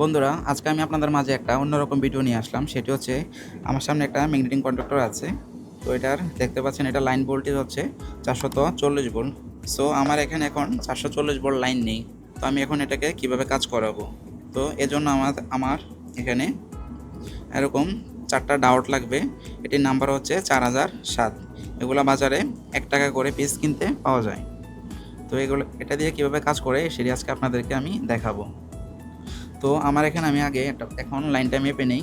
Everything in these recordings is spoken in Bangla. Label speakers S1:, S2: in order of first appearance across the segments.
S1: বন্ধুরা, আজকে আমি আপনাদের মাঝে একটা অন্যরকম ভিডিও নিয়ে আসলাম। সেটি হচ্ছে, আমার সামনে একটা ম্যাগনেটিং কন্ডাক্টর আছে। তো এটার দেখতে পাচ্ছেন, এটা লাইন ভোল্টেজ হচ্ছে চারশত চল্লিশ ভোল্ট সো আমার এখানে এখন চারশো চল্লিশ ভোল্ট লাইন নেই। তো আমি এখন এটাকে কীভাবে কাজ করাবো? তো এজন্য আমার আমার এখানে এরকম চারটা ডাউট লাগবে। এটির নাম্বার হচ্ছে চার হাজার সাত। এগুলো বাজারে এক টাকা করে পিস কিনতে পাওয়া যায়। তো এগুলো, এটা দিয়ে কীভাবে কাজ করে, সেটি আজকে আপনাদেরকে আমি দেখাবো। তো আমার এখানে আমি আগে এখন লাইনটা মেপে নেই।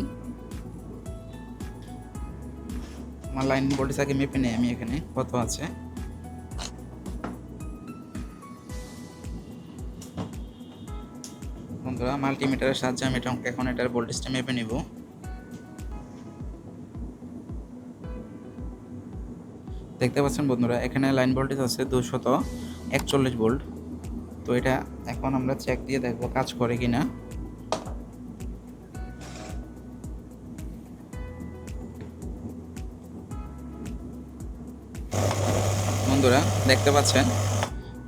S1: আমার লাইন ভোল্টেজ আগে মেপে নেই আমি এখানে কত আছে। বন্ধুরা মাল্টিমিটারের সাহায্যে আমি এটা এখন এটার ভোল্টেজটা মেপে নিব। দেখতে পাচ্ছেন বন্ধুরা, এখানে লাইন ভোল্টেজ আছে দুশত একচল্লিশ ভোল্ট তো এটা এখন আমরা চেক দিয়ে দেখব কাজ করে কিনা। বন্ধুরা, দেখতে পাচ্ছেন?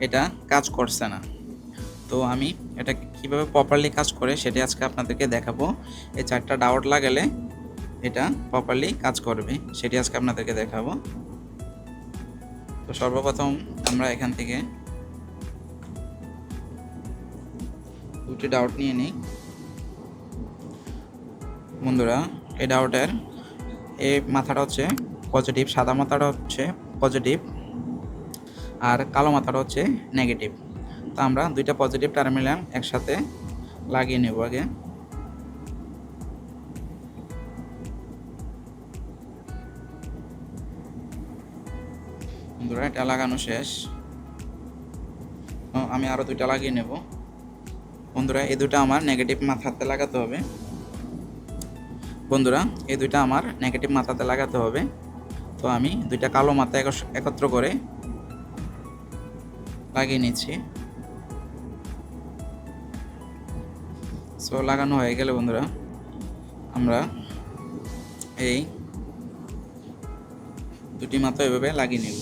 S1: এটা কাজ করছে না। তো আমি এটা কীভাবে প্রপারলি কাজ করে সেটি আজকে আপনাদেরকে দেখাবো। এই চারটা ডাউট লাগালে এটা প্রপারলি কাজ করবে, সেটি আজকে আপনাদেরকে দেখাবো। তো সর্বপ্রথম আমরা এখান থেকে দুটি ডাউট নিয়ে নিই। বন্ধুরা, এই ডাউটের এই মাথাটা হচ্ছে পজিটিভ সাদা মাথাটা হচ্ছে পজিটিভ আর কালো মাথাটা হচ্ছে নেগেটিভ তো আমরা দুইটা পজিটিভ টার্মিনাল একসাথে লাগিয়ে নেব আগে। বন্ধুরা, এটা লাগানো শেষ। আমি আরও দুইটা লাগিয়ে নেব। বন্ধুরা, এই দুটো আমার নেগেটিভ মাথাতে লাগাতে হবে। বন্ধুরা, এই দুইটা আমার নেগেটিভ মাথাতে লাগাতে হবে। তো আমি দুইটা কালো মাথা একত্র করে লাগিয়ে নিচ্ছি। সো লাগানো হয়ে গেলে বন্ধুরা, আমরা এই দুটি মাথা এভাবে লাগিয়ে নেব।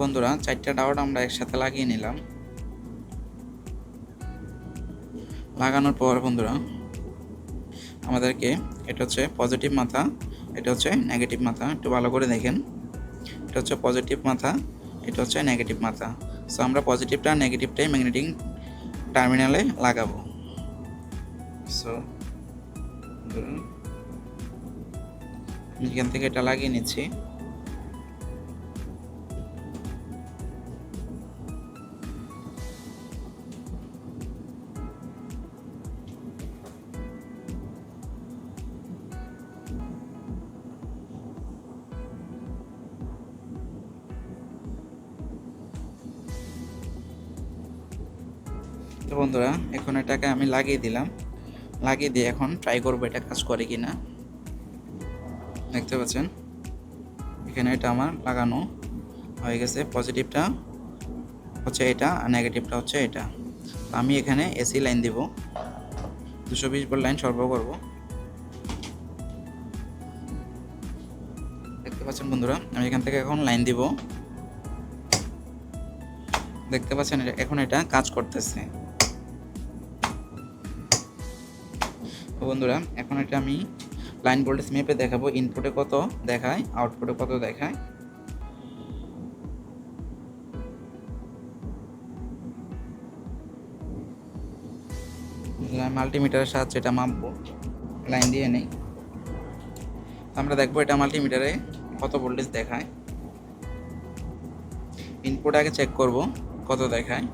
S1: বন্ধুরা, চারটা ডাউট আমরা একসাথে লাগিয়ে নিলাম। লাগানোর পর বন্ধুরা, আমাদেরকে এটা হচ্ছে পজিটিভ মাথা, এটা হচ্ছে নেগেটিভ মাথা, একটু ভালো করে দেখেন। এটা হচ্ছে পজিটিভ মাথা, এটা হচ্ছে নেগেটিভ মাথা। সো আমরা পজিটিভটা নেগেটিভটাই ম্যাগনেটিক টার্মিনালে লাগাবো। সো এখান থেকে এটা লাগিয়ে নিচ্ছি। তো বন্ধুরা, এখন এটাকে আমি লাগিয়ে দিলাম। লাগিয়ে দিয়ে এখন ট্রাই করব এটা কাজ করে কি না দেখতে পাচ্ছেন? এখানে এটা আমার লাগানো হয়ে গেছে। পজিটিভটা হচ্ছে এটা আর নেগেটিভটা হচ্ছে এটা। আমি এখানে এসি লাইন দিব। দুশো বিশ ভোল্ট লাইন সরবরাহ করব। দেখতে পাচ্ছেন বন্ধুরা? আমি এখান থেকে এখন লাইন দিব। দেখতে পাচ্ছেন, এখন এটা কাজ করতেছে। বন্ধুরা, এখন এটা আমি লাইন ভোল্টেজ মেপে দেখাবো। ইনপুটে কত দেখায় আউটপুটে কত দেখায়। মাল্টিমিটারের সাহায্যে এটা মাপবো। লাইন দিয়ে নেই। আমরা দেখব এটা মাল্টিমিটারে কত ভোল্টেজ দেখায়। ইনপুট আগে চেক করব, কত দেখায়।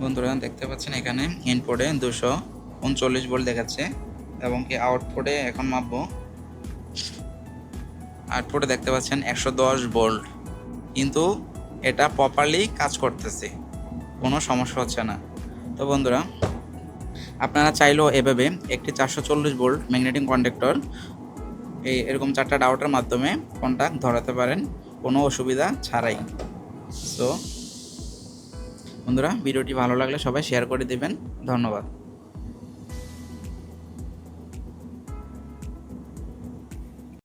S1: বন্ধুরা, দেখতে পাচ্ছেন এখানে ইনপুটে দুশো উনচল্লিশ ভোল্ট দেখাচ্ছে এবং কি আউটপুটে এখন মাপবো। আউটপুটে দেখতে পাচ্ছেন একশো দশ ভোল্ট কিন্তু এটা প্রপারলি কাজ করতেছে, কোনো সমস্যা হচ্ছে না। তো বন্ধুরা, আপনারা চাইলেও এভাবে একটি চারশো চল্লিশ ভোল্ট ম্যাগনেটিক কন্ডাক্টর এই এরকম চারটা ডাউটের মাধ্যমে কন্ট্যাক্ট ধরাতে পারেন, কোনো অসুবিধা ছাড়াই। সো বন্ধুরা ভিডিওটি ভালো লাগলে সবাই শেয়ার করে দিবেন। ধন্যবাদ।